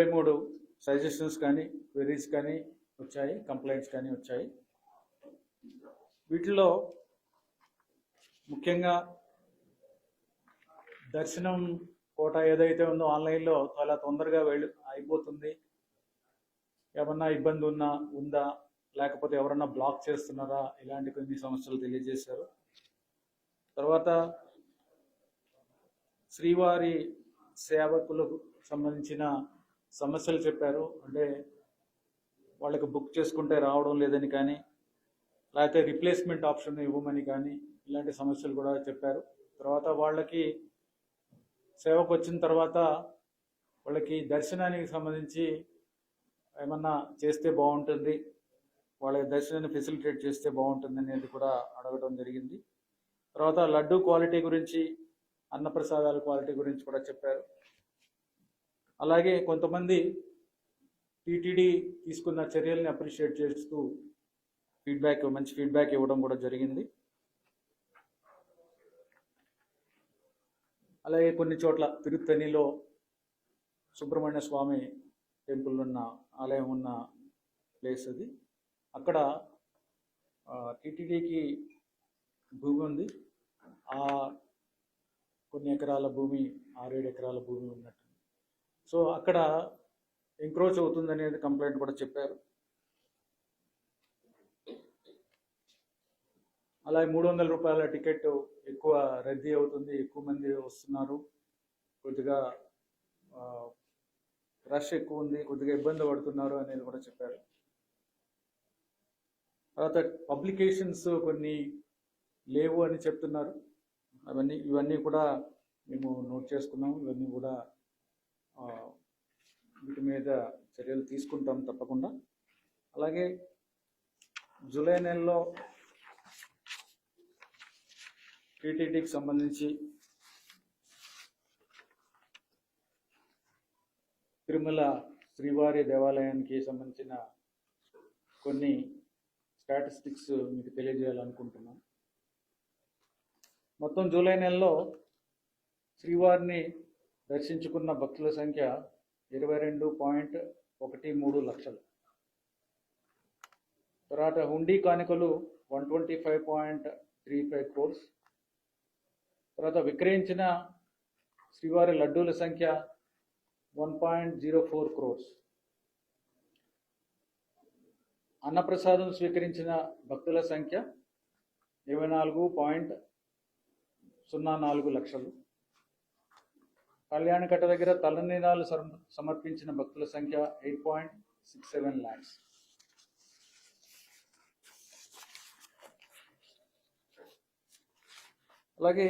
ముప్పై మూడు సజెషన్స్ కానీ క్వెరీస్ కానీ వచ్చాయి కంప్లైంట్స్ కానీ వచ్చాయి. వీటిలో ముఖ్యంగా దర్శనం కోట ఏదైతే ఉందో ఆన్లైన్లో చాలా తొందరగా వెళ్ళి అయిపోతుంది. ఏమన్నా ఇబ్బంది ఉన్నా ఉందా? లేకపోతే ఎవరన్నా బ్లాక్ చేస్తున్నారా? ఇలాంటి కొన్ని సమస్యలు తెలియజేశారు. తర్వాత శ్రీవారి సేవకులకు సంబంధించిన సమస్యలు చెప్పారు. అంటే వాళ్ళకి బుక్ చేసుకుంటే రావడం లేదని కానీ లేకపోతే రిప్లేస్మెంట్ ఆప్షన్ ఇవ్వమని కానీ ఇలాంటి సమస్యలు కూడా చెప్పారు. తర్వాత వాళ్ళకి సేవకు వచ్చిన తర్వాత వాళ్ళకి దర్శనానికి సంబంధించి ఏమన్నా చేస్తే బాగుంటుంది వాళ్ళ దర్శనాన్ని ఫెసిలిటేట్ చేస్తే బాగుంటుంది అనేది కూడా అడగడం జరిగింది. తర్వాత లడ్డు క్వాలిటీ గురించి అన్నప్రసాదాల క్వాలిటీ గురించి కూడా చెప్పారు. అలాగే కొంతమంది టీటీడీ తీసుకున్న చర్యల్ని అప్రిషియేట్ చేస్తూ ఫీడ్బ్యాక్ మంచి ఫీడ్బ్యాక్ ఇవ్వడం కూడా జరిగింది. అలాగే కొన్ని చోట్ల తిరుత్తనిలో సుబ్రహ్మణ్య స్వామి టెంపుల్ ఉన్న ఆలయం ఉన్న ప్లేస్ అది. అక్కడ టీటీడీకి భూమి ఉంది. ఆ కొన్ని ఎకరాల భూమి ఆరేడు ఎకరాల భూమి ఉన్నట్టు సో అక్కడ ఎంక్రోచ్ అవుతుంది అనేది కంప్లైంట్ కూడా చెప్పారు. అలాగే మూడు వందల రూపాయల టికెట్ ఎక్కువ రద్దీ అవుతుంది ఎక్కువ మంది వస్తున్నారు. కొద్దిగా రష్ ఎక్కువ ఉంది కొద్దిగా ఇబ్బంది పడుతున్నారు అనేది కూడా చెప్పారు. తర్వాత పబ్లికేషన్స్ కొన్ని లేవు అని చెప్తున్నారు. అవన్నీ ఇవన్నీ కూడా మేము నోట్ చేసుకున్నాము ఇవన్నీ కూడా వీటి మీద చర్యలు తీసుకుంటాం తప్పకుండా. అలాగే జూలై నెలలో టీటీడీకి సంబంధించి తిరుమల శ్రీవారి దేవాలయానికి సంబంధించిన కొన్ని స్టాటిస్టిక్స్ మీకు తెలియజేయాలనుకుంటున్నాం. మొత్తం జూలై నెలలో శ్రీవారిని దర్శించుకున్న భక్తుల సంఖ్య ఇరవై రెండు పాయింట్ ఒకటి మూడు లక్షలు. తర్వాత హుండీ కానుకలు one twenty five point three five crores. తర్వాత విక్రయించిన శ్రీవారి లడ్డూల సంఖ్య one point zero four crores. అన్నప్రసాదం స్వీకరించిన భక్తుల సంఖ్య ఇరవై నాలుగు పాయింట్ సున్నా నాలుగు లక్షలు. కళ్యాణకట్ట దగ్గర తలనీలాలు సమర్పించిన భక్తుల సంఖ్య eight point six seven lakhs. అలాగే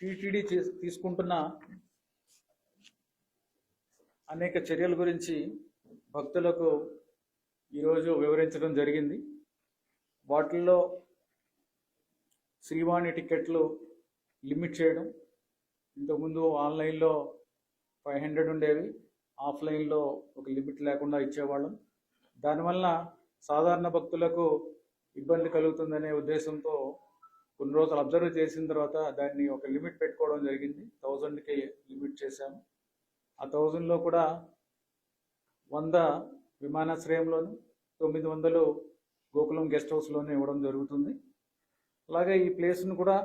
టీటీడీ తీసుకుంటున్న అనేక చర్యల గురించి భక్తులకు ఈరోజు వివరించడం జరిగింది. వాటిల్లో శ్రీవాణి టికెట్లు లిమిట్ చేయడం ఇంతకుముందు ఆన్లైన్లో ఫైవ్ హండ్రెడ్ ఉండేవి ఆఫ్లైన్లో ఒక లిమిట్ లేకుండా ఇచ్చేవాళ్ళం. దానివల్ల సాధారణ భక్తులకు ఇబ్బంది కలుగుతుందనే ఉద్దేశంతో కొన్ని రోజులు అబ్జర్వ్ చేసిన తర్వాత దాన్ని ఒక లిమిట్ పెట్టుకోవడం జరిగింది. థౌజండ్కి లిమిట్ చేశాము. ఆ థౌజండ్లో కూడా వంద విమానాశ్రయంలోను తొమ్మిది వందలు గోకులం గెస్ట్ హౌస్లోనే ఇవ్వడం జరుగుతుంది. అలాగే ఈ ప్లేస్ను కూడా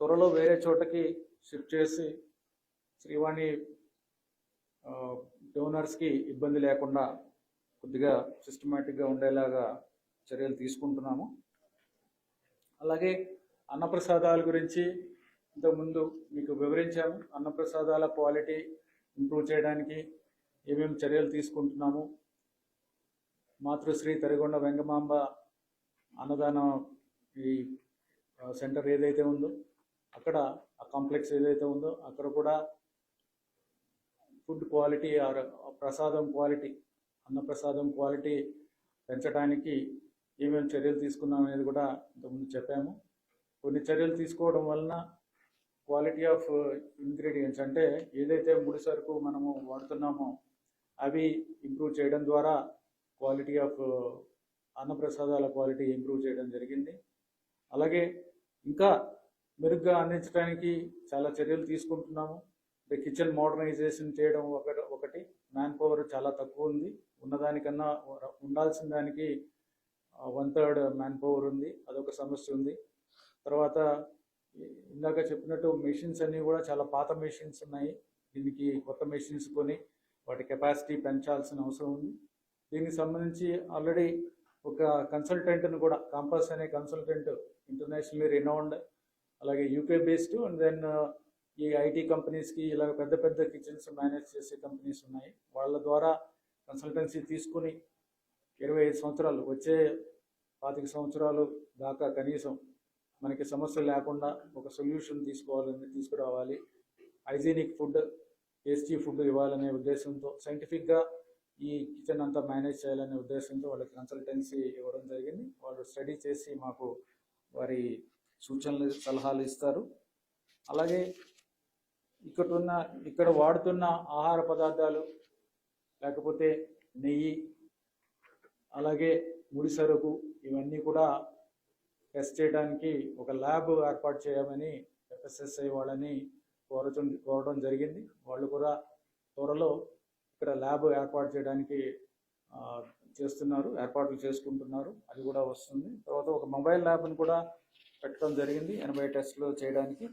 త్వరలో వేరే చోటకి షిఫ్ట్ చేసి శ్రీవాణి డోనర్స్కి ఇబ్బంది లేకుండా కొద్దిగా సిస్టమేటిక్గా ఉండేలాగా చర్యలు తీసుకుంటున్నాము. అలాగే అన్నప్రసాదాల గురించి ఇంతకుముందు మీకు వివరించాము. అన్నప్రసాదాల క్వాలిటీ ఇంప్రూవ్ చేయడానికి ఏమేమి చర్యలు తీసుకుంటున్నాము. మాతృశ్రీ తరిగొండ వెంగమాంబ అన్నదానం ఈ సెంటర్ ఏదైతే ఉందో అక్కడ ఆ కాంప్లెక్స్ ఏదైతే ఉందో అక్కడ కూడా food quality or prasadam quality annaprasadam quality పెంచడానికి ఏమేమి చర్యలు తీసుకున్నాం అనేది కూడా ఇంతకుముందు చెప్పాము. కొన్ని చర్యలు తీసుకోవడం వలన క్వాలిటీ ఆఫ్ ఇంగ్రీడియంట్స్ అంటే ఏదైతే ముడి సరుకు మనము వాడుతున్నామో అవి ఇంప్రూవ్ చేయడం ద్వారా క్వాలిటీ ఆఫ్ అన్నప్రసాదాల క్వాలిటీ ఇంప్రూవ్ చేయడం జరిగింది. అలాగే ఇంకా మెరుగ్గా అందించడానికి చాలా చర్యలు తీసుకుంటున్నాము. కిచెన్ మోడర్నైజేషన్ చేయడం ఒకటి ఒకటి మ్యాన్ పవర్ చాలా తక్కువ ఉంది. ఉన్నదానికన్నా ఉండాల్సిన దానికి వన్ థర్డ్ మ్యాన్ పవర్ ఉంది. అదొక సమస్య ఉంది. తర్వాత ఇందాక చెప్పినట్టు మెషిన్స్ అన్నీ కూడా చాలా పాత మెషిన్స్ ఉన్నాయి. దీనికి కొత్త మెషిన్స్ కొని వాటి కెపాసిటీ పెంచాల్సిన అవసరం ఉంది. దీనికి సంబంధించి ఆల్రెడీ ఒక కన్సల్టెంట్ను కూడా కాంపస్ అనే కన్సల్టెంట్ ఇంటర్నేషనల్లీ రినౌండ్ అలాగే యూకే బేస్డ్ అండ్ దెన్ ఈ ఐటీ కంపెనీస్కి ఇలాగ పెద్ద పెద్ద కిచెన్స్ మేనేజ్ చేసే కంపెనీస్ ఉన్నాయి. వాళ్ళ ద్వారా కన్సల్టెన్సీ తీసుకుని ఇరవై ఐదు సంవత్సరాలు వచ్చే పాతిక సంవత్సరాలు దాకా కనీసం మనకి సమస్య లేకుండా ఒక సొల్యూషన్ తీసుకోవాలని తీసుకురావాలి. హైజీనిక్ ఫుడ్ టేస్టీ ఫుడ్ ఇవ్వాలనే ఉద్దేశంతో సైంటిఫిక్గా ఈ కిచెన్ అంతా మేనేజ్ చేయాలనే ఉద్దేశంతో వాళ్ళకి కన్సల్టెన్సీ ఇవ్వడం జరిగింది. వాళ్ళు స్టడీ చేసి మాకు వారి సూచనలు సలహాలు ఇస్తారు. అలాగే ఇక్కడ ఉన్న ఇక్కడ వాడుతున్న ఆహార పదార్థాలు లేకపోతే నెయ్యి అలాగే ముడి సరుకు ఇవన్నీ కూడా టెస్ట్ చేయడానికి ఒక ల్యాబ్ ఏర్పాటు చేయమని ఎఫ్ఎస్ఎస్ఐ వాళ్ళని కోరచు కోరడం జరిగింది. వాళ్ళు కూడా త్వరలో ఇక్కడ ల్యాబ్ ఏర్పాటు చేయడానికి చేస్తున్నారు ఏర్పాట్లు చేసుకుంటున్నారు. అది కూడా వస్తుంది. తర్వాత ఒక మొబైల్ ల్యాబ్ని కూడా పెట్టడం జరిగింది. ఎనభై టెస్టులు చేయడానికి.